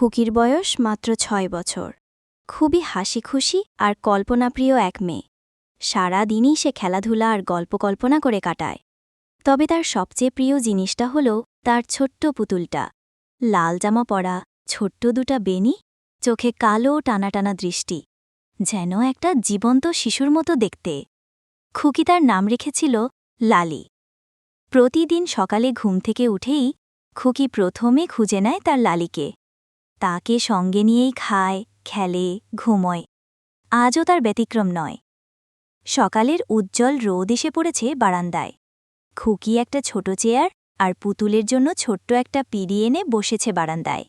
খুকির বয়স মাত্র ছয় বছর। খুবই হাসি খুশি আর কল্পনাপ্রিয় এক মেয়ে। সারা দিনই সে খেলাধুলা আর গল্প কল্পনা করে কাটায়। তবে তার সবচেয়ে প্রিয় জিনিসটা হল তার ছোট্ট পুতুলটা। লাল জামা পরা, ছোট্ট দুটা বেনি চোখে কালো টানা টানা দৃষ্টি। যেন একটা জীবন্ত শিশুর মতো দেখতে। খুকি তার নাম রেখেছিল লালি। প্রতিদিন সকালে ঘুম থেকে উঠেই খুকি প্রথমে খুঁজে নেয় তার লালিকে। তাকে সঙ্গে নিয়েই খায়, খেলে, ঘুমোয়। আজও তার ব্যতিক্রম নয়। সকালের উজ্জ্বল রোদ এসে পড়েছে বারান্দায়। খুকি একটা ছোট চেয়ার আর পুতুলের জন্য ছোট্ট একটা পিড়ি এনে বসেছে বারান্দায়।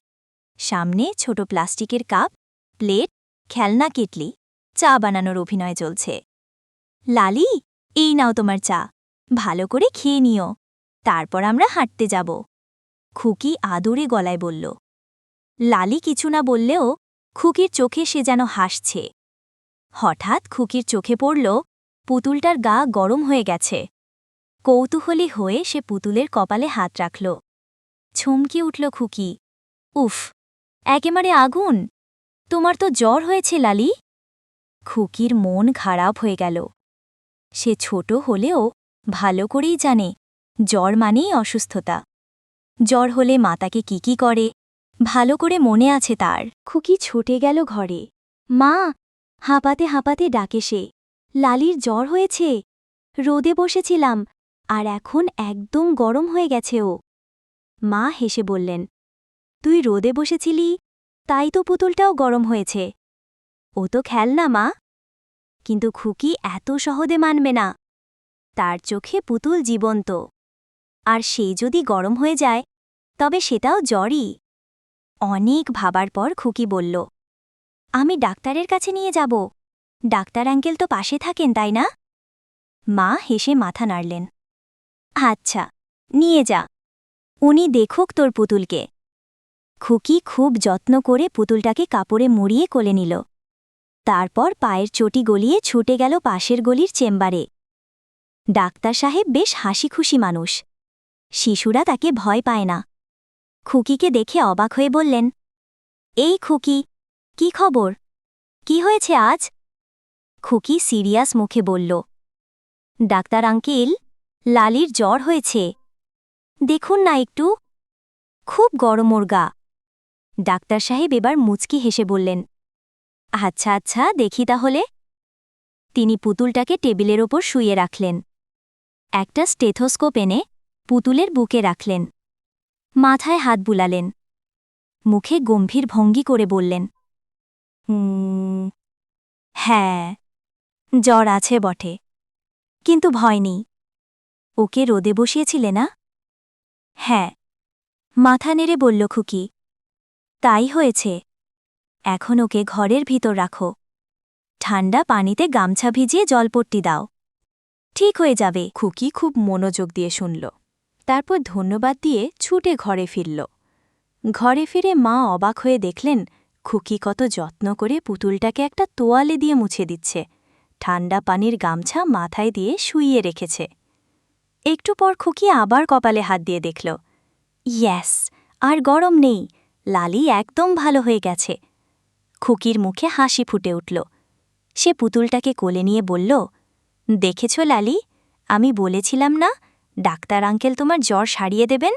সামনে ছোট প্লাস্টিকের কাপ, প্লেট, খেলনা কেটলি, চা বানানোর অভিনয় চলছে। লালি, এই নাও তোমার চা। ভালো করে খেয়ে নিও। তারপর আমরা হাঁটতে যাব। খুকি আদরে গলায় বলল লালি কিছু না বললেও খুকির চোখে সে যেন হাসছে। হঠাৎ খুকির চোখে পড়ল, পুতুলটার গা গরম হয়ে গেছে। কৌতূহলী হয়ে সে পুতুলের কপালে হাত রাখল। ছমকে উঠল খুকি। উফ, একেবারে আগুন! তোমার তো জ্বর হয়েছে, লালি। খুকির মন খারাপ হয়ে গেল। সে ছোট হলেও ভালো করেই জানে, জ্বর মানেই অসুস্থতা। জ্বর হলে মাতাকে কি কি করে? ভালো করে মনে আছে তার। খুকি ছুটে গেল ঘরে। মা, হাঁপাতে হাঁপাতে ডাকে সে। লালির জ্বর হয়েছে। রোদে বসেছিলাম, আর এখন একদম গরম হয়ে গেছে ও। মা হেসে বললেন, তুই রোদে বসেছিলি, তাই তো পুতুলটাও গরম হয়েছে। ও তো খেলনা মা। কিন্তু খুকি এত সহদে মানবে না। তার চোখে পুতুল জীবন্ত। আর সে যদি গরম হয়ে যায়, তবে সেটাও জ্বরই। অনেক ভাবার পর খুকি বলল, আমি ডাক্তারের কাছে নিয়ে যাব। ডাক্তার অ্যাঙ্কেল তো পাশে থাকেন, তাই না? মা হেসে মাথা নাড়লেন আচ্ছা নিয়ে যা। উনি দেখুক তোর পুতুলকে। খুকি খুব যত্ন করে পুতুলটাকে কাপড়ে মুড়িয়ে কোলে নিল। তারপর পায়ের চটি গলিয়ে ছুটে গেল পাশের গলির চেম্বারে। ডাক্তার সাহেব বেশ হাসি খুশি মানুষ। শিশুরা তাকে ভয় পায় না। খুকিকে দেখে অবাক হয়ে বললেন, এই খুকি, কি খবর? কি হয়েছে আজ? খুকি সিরিয়াস মুখে বলল, ডাক্তার আঙ্কেল, লালির জ্বর হয়েছে। দেখুন না একটু। খুব গরম ওর গা। ডাক্তার সাহেব এবার মুচকি হেসে বললেন আচ্ছা আচ্ছা দেখি তাহলে। তিনি পুতুলটাকে টেবিলের ওপর শুয়ে রাখলেন। একটা স্টেথোস্কোপ এনে পুতুলের বুকে রাখলেন। মাথায় হাত বুলালেন। মুখে গম্ভীর ভঙ্গি করে বললেন হ্যাঁ জ্বর আছে বটে, কিন্তু ভয় নেই। ওকে রোদে বসিয়েছিলে না? হ্যাঁ। মাথা নেড়ে বলল খুকি, তাই হয়েছে। এখন ওকে ঘরের ভিতর রাখো। ঠান্ডা পানিতে গামছা ভিজিয়ে জলপট্টি দাও। ঠিক হয়ে যাবে। খুকি খুব মনোযোগ দিয়ে শুনল। তারপর ধন্যবাদ দিয়ে ছুটে ঘরে ফিরল। ঘরে ফিরে মা অবাক হয়ে দেখলেন, খুকি কত যত্ন করে পুতুলটাকে একটা তোয়ালে দিয়ে মুছে দিচ্ছে। ঠান্ডা পানির গামছা মাথায় দিয়ে শুইয়ে রেখেছে। একটু পর খুকি আবার কপালে হাত দিয়ে দেখল। ইয়াস, আর গরম নেই। লালি একদম ভালো হয়ে গেছে। খুকির মুখে হাসি ফুটে উঠল। সে পুতুলটাকে কোলে নিয়ে বলল, দেখেছ লালি, আমি বলেছিলাম না ডাক্তার আঙ্কেল তোমার জ্বর সারিয়ে দেবেন?